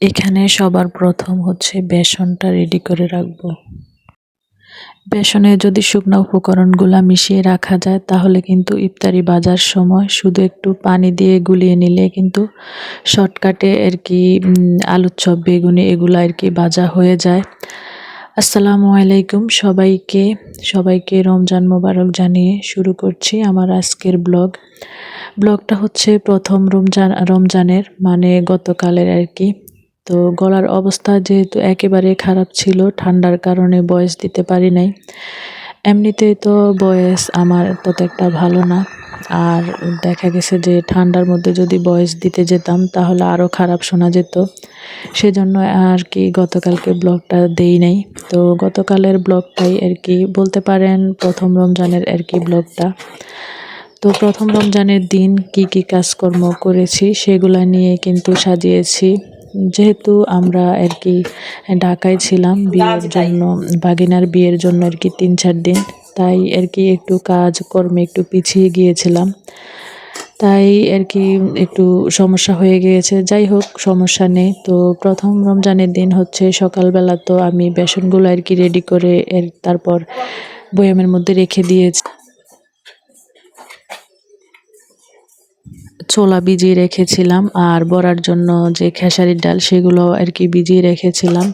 এখানে সবার প্রথম হচ্ছে বেসনটা রেডি করে রাখব। বেসনে যদি শুকনো উপকরণগুলো মিশিয়ে রাখা যায়, তাহলে কিন্তু ইফতারি বাজার সময় শুধু একটু পানি দিয়ে গুলিয়ে নিলে কিন্তু শর্টকাটে আর কি আলুর চপ, বেগুনি এগুলো আর কি ভাজা হয়ে যায়। আসসালামু আলাইকুম সবাইকে। সবাইকে রমজান মোবারক জানিয়ে শুরু করছি আমার আজকের ব্লগ। ব্লগটা হচ্ছে প্রথম রমজান, রমজানের মানে গতকালের আর কি। তো গলার অবস্থা যেহেতু একেবারে খারাপ ছিল, ঠান্ডার কারণে বয়স দিতে পারি নাই। এমনিতেই তো বয়স আমার তত একটা ভালো না। আর দেখা গেছে যে ঠান্ডার মধ্যে যদি বয়স দিতে যেতাম, তাহলে আরও খারাপ শোনা যেত। সেজন্য আর কি গতকালকে ব্লগটা দেই নাই। তো গতকালের ব্লগটাই আর কি, বলতে পারেন প্রথম রমজানের আর কি ব্লগটা। তো প্রথম রমজানের দিন কি কি কাজকর্ম করেছি, সেগুলা নিয়ে কিন্তু সাজিয়েছি। যেহেতু আমরা আর কি ঢাকায় ছিলাম বিয়ের জন্য বাগিনার বিয়ের জন্য আর কি তিন চার দিন তাই আর কি একটু কাজ কর্মে একটু পিছিয়ে গিয়েছিলাম। তাই আর কি একটু সমস্যা হয়ে গিয়েছে। যাই হোক সমস্যা নেই। তো প্রথম রমজানের দিন হচ্ছে সকালবেলা তো আমি বেসনগুলো আর কি রেডি করে এর তারপর বয়ামের মধ্যে রেখে দিয়েছি। ছোলা ভিজিয়ে রেখেছিলাম আর বড়ার জন্য যে খেসারির ডাল সেগুলো আর কি ভিজিয়ে রেখেছিলাম।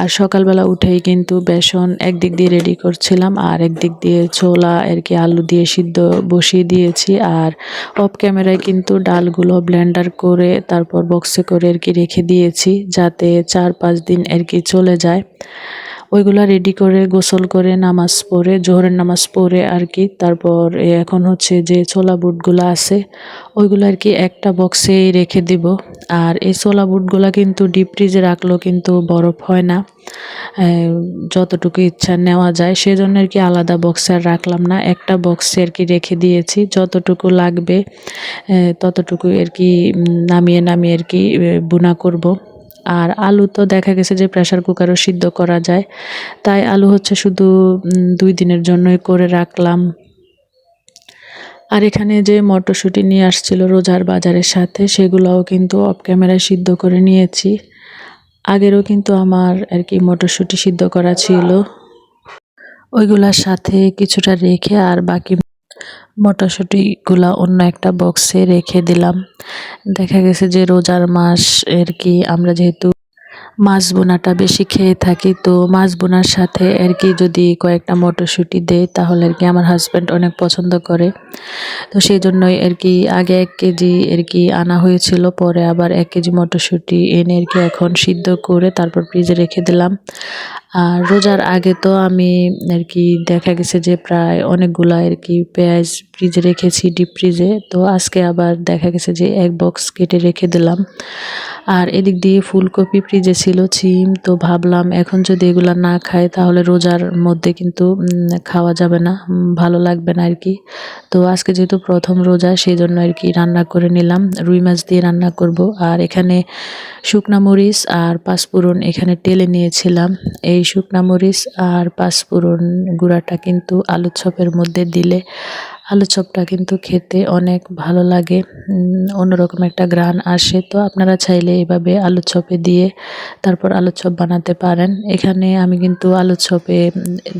আর সকালবেলা উঠেই কিন্তু বেসন একদিক দিয়ে রেডি করছিলাম আর একদিক দিয়ে ছোলা আর কি আলু দিয়ে সিদ্ধ বসিয়ে দিয়েছি। আর অফ ক্যামেরায় কিন্তু ডালগুলো ব্লেন্ডার করে তারপর বক্সে করে আর কি রেখে দিয়েছি যাতে চার পাঁচ দিন আর কি চলে যায়। ওইগুলা রেডি করে গোসল করে, নামাজ পড়ে, জোহরের নামাজ পড়ে আর কি তারপর এখন হচ্ছে যে ছোলা বুটগুলো আছে, ওইগুলো আর কি একটা বক্সে রেখে দিব। আর এই ছোলা বুটগুলো কিন্তু ডিপ ফ্রিজে রাখলেও কিন্তু বরফ হয় না। যতটুকু ইচ্ছা নেওয়া যায়। সেজন্য আর কি আলাদা বক্সে আর রাখলাম না। একটা বক্সে আর কি রেখে দিয়েছি। যতটুকু লাগবে ততটুকু আর কি নামিয়ে নামিয়ে আর কি বুনা করব। আর আলু তো দেখা গেছে যে প্রেশার কুকারও সিদ্ধ করা যায়। তাই আলু হচ্ছে শুধু দুই দিনের জন্যই করে রাখলাম। আর এখানে যে মটরশুঁটি নিয়ে আসছিল রোজার বাজারের সাথে, সেগুলোও কিন্তু অফ ক্যামেরায় সিদ্ধ করে নিয়েছি। আগেরও কিন্তু আমার আর কি মটরশুঁটি সিদ্ধ করা ছিল। ওইগুলার সাথে কিছুটা রেখে আর বাকি মটরশুঁটিগুলা অন্য একটা বক্সে রেখে দিলাম। দেখা গেছে যে রোজার মাস এর কি আমরা যেহেতু মাছ বোনাটা বেশি খেয়ে থাকি, তো মাছ বোনার সাথে আর কি যদি কয়েকটা মটরশুঁটি দেয় তাহলে আর কি আমার হাজব্যান্ড অনেক পছন্দ করে। তো সেই জন্যই আর কি আগে এক কেজি আর কি আনা হয়েছিল, পরে আবার এক কেজি মটরশুঁটি এনে আর কি এখন সিদ্ধ করে তারপর ফ্রিজে রেখে দিলাম। আর রোজার আগে তো আমি আর কি দেখা গেছে যে প্রায় অনেকগুলো আর কি পেঁয়াজ ফ্রিজে রেখেছি ডিপ ফ্রিজে তো আজকে আবার দেখা গেছে যে এক বক্স কেটে রেখে দিলাম। আর এদিক দিয়ে ফুলকপি ফ্রিজে ছিল ছিম, তো ভাবলাম এখন যদি এগুলো না খায় তাহলে রোজার মধ্যে কিন্তু খাওয়া যাবে না ভালো লাগবে না আর কি তো আজকে যেহেতু প্রথম রোজা সেই জন্য আর কি রান্না করে নিলাম। রুই মাছ দিয়ে রান্না করব। আর এখানে শুকনা মরিচ আর পাঁচফোড়ন এখানে টেলে নিয়েছিলাম। এই শুকনা মরিচ আর পাঁচফোড়ন গুঁড়াটা কিন্তু আলু চপের মধ্যে দিলে আলু চপটা কিন্তু খেতে অনেক ভালো লাগে। অন্যরকম একটা গ্রান আসে। তো আপনারা চাইলে এভাবে আলু চপে দিয়ে তারপর আলু চপ বানাতে পারেন। এখানে আমি কিন্তু আলু চপে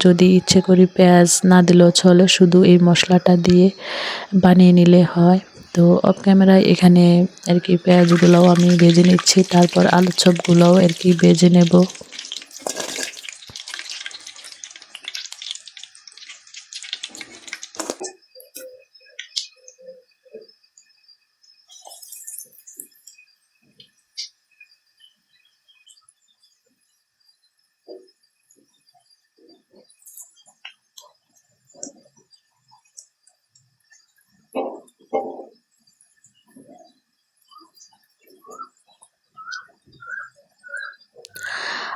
যদি ইচ্ছে করি পেঁয়াজ না দিলেও চলে, শুধু এই মশলাটা দিয়ে বানিয়ে নিলে হয়। তো অফ ক্যামেরায় এখানে আর কি পেঁয়াজগুলোও আমি ভেজে নিচ্ছি। তারপর আলু চপগুলোও আর কি ভেজে নেব।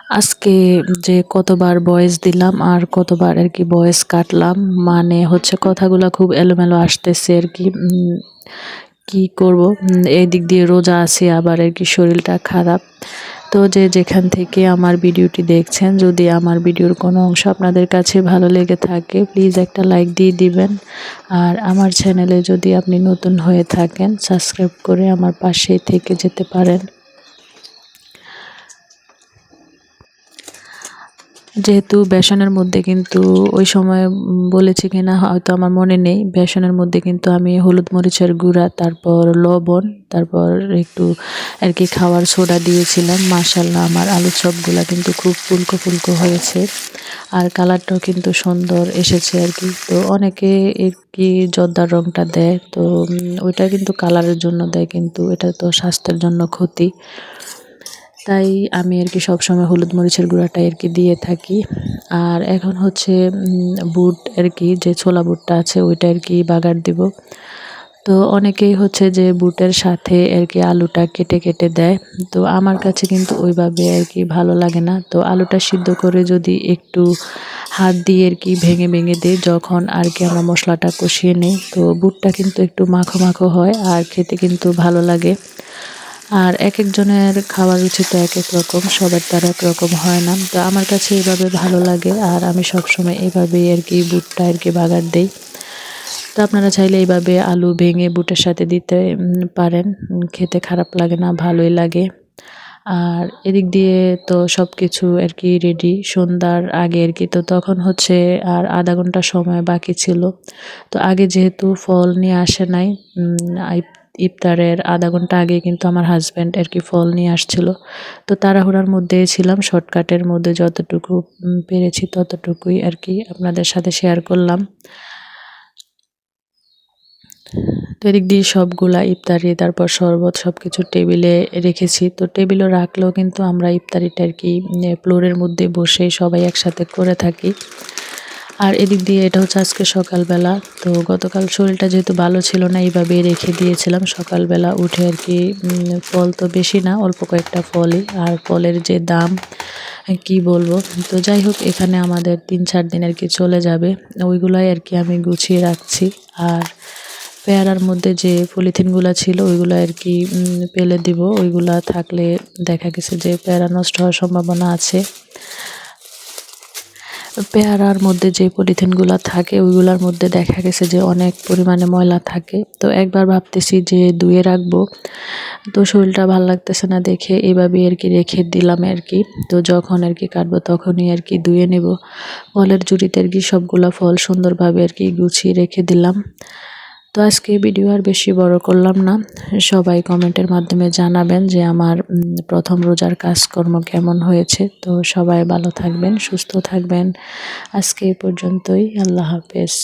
আজকে যে কতবার বয়েস দিলাম আর কতবার আর কি বয়েস কাটলাম মানে হচ্ছে কথাগুলো খুব এলোমেলো আসতেছে আর কি কি করব? এই দিক দিয়ে রোজা আছে, আবার আর কি শরীরটা খারাপ। তো যে যেখান থেকে আমার ভিডিওটি দেখছেন, যদি আমার ভিডিওর কোনো অংশ আপনাদের কাছে ভালো লেগে থাকে প্লিজ একটা লাইক দিয়ে দিবেন। আর আমার চ্যানেলে যদি আপনি নতুন হয়ে থাকেন সাবস্ক্রাইব করে আমার পাশেই থেকে যেতে পারেন। যেহেতু বেসনের মধ্যে কিন্তু ওই সময় বলেছি কিনা, হয়তো আমার মনে নেই। বেসনের মধ্যে কিন্তু আমি হলুদ মরিচের গুঁড়া, তারপর লবণ, তারপর একটু আর কি খাওয়ার সোডা দিয়েছিলাম। মাসাল্লাহ আমার আলু চপগুলা কিন্তু খুব ফুলকো ফুলকো হয়েছে। আর কালারটাও কিন্তু সুন্দর এসেছে আর কি। তো অনেকে আর কি জর্দার রঙটা দেয়, তো ওইটা কিন্তু কালারের জন্য দেয়, কিন্তু এটা তো স্বাস্থ্যের জন্য ক্ষতি। তাই আমি আর কি সবসময় হলুদ মরিচের গুঁড়াটাই আর কি দিয়ে থাকি। আর এখন হচ্ছে বুট আর কি, যে ছোলা বুটটা আছে ওইটা আর কি বাগার দিব। তো অনেকেই হচ্ছে যে বুটের সাথে আর কি আলুটা কেটে কেটে দেয়। তো আমার কাছে কিন্তু ওইভাবে আর কি ভালো লাগে না। তো আলুটা সিদ্ধ করে যদি একটু হাত দিয়ে আর কি ভেঙে ভেঙে দিই, যখন আর কি আমরা মশলাটা কষিয়ে নিই, তো বুটটা কিন্তু একটু মাখো মাখো হয় আর খেতে কিন্তু ভালো লাগে। আর এক একজনের খাওয়ার রুচি তো এক এক রকম, সবার তার এক রকম হয় না। তো আমার কাছে এইভাবে ভালো লাগে আর আমি সবসময় এইভাবেই আর কি বুটটা আর কি বাগার দিই। তো আপনারা চাইলে এইভাবে আলু ভেঙে বুটের সাথে দিতে পারেন। খেতে খারাপ লাগে না, ভালোই লাগে। আর এদিক দিয়ে তো সব কিছু আর কি রেডি সন্ধ্যার আগে আর কি। তো তখন হচ্ছে আর আধা ঘণ্টা সময় বাকি ছিল। তো আগে যেহেতু ফল নিয়ে আসে নাই ইফতারের আধা ঘণ্টা আগে কিন্তু আমার হাজব্যান্ড আর কি ফল নিয়ে আসছিল। তো তাড়াহুড়ার মধ্যে ছিলাম শর্টকাটের মধ্যে যতটুকু পেরেছি ততটুকুই আর কি আপনাদের সাথে শেয়ার করলাম। এদিক দিয়ে সবগুলা ইফতারি, তারপর শরবত সব কিছু টেবিলে রেখেছি। তো টেবিলও রাখলেও কিন্তু আমরা ইফতারিটা আর কি ফ্লোরের মধ্যে বসে সবাই একসাথে করে থাকি। আর এদিক দিয়ে এটা হচ্ছে আজকে সকালবেলা। তো গতকাল শরীরটা যেহেতু ভালো ছিল না, এইভাবেই রেখে দিয়েছিলাম। সকালবেলা উঠে আর কি ফল তো বেশি না, অল্প কয়েকটা ফলই। আর ফলের যে দাম, কি বলব? তো যাই হোক, এখানে আমাদের তিন চার দিন আর কি চলে যাবে। ওইগুলাই আর কি আমি গুছিয়ে রাখছি। আর পেয়ারার মধ্যে যে পলিথিনগুলো ছিল, ওইগুলো আর কি পেলে দিব। ওইগুলা থাকলে দেখা গেছে যে পেয়ারা নষ্ট হওয়ার সম্ভাবনা আছে। পেয়ারার মধ্যে যে পলিথিনগুলো থাকে, ওইগুলোর মধ্যে দেখা গেছে যে অনেক পরিমাণে ময়লা থাকে। তো একবার ভাবতেছি যে ধুয়ে রাখব। তো শরীরটা ভালো লাগতেছে না দেখে এভাবে আর কি রেখে দিলাম আর কি। তো যখন আর কি কাটবো তখনই আর কি ধুয়ে নেব। ফলের জুড়িতে আর কি সবগুলো ফল সুন্দরভাবে আর কি গুছিয়ে রেখে দিলাম। তো আজকে ভিডিও আর বেশি বড় করলাম না। সবাই কমেন্টের মাধ্যমে জানাবেন যে আমার প্রথম রোজার কাজকর্ম কেমন হয়েছে। তো সবাই ভালো থাকবেন, সুস্থ থাকবেন। আজকে এই পর্যন্তই। আল্লাহ হাফেজ।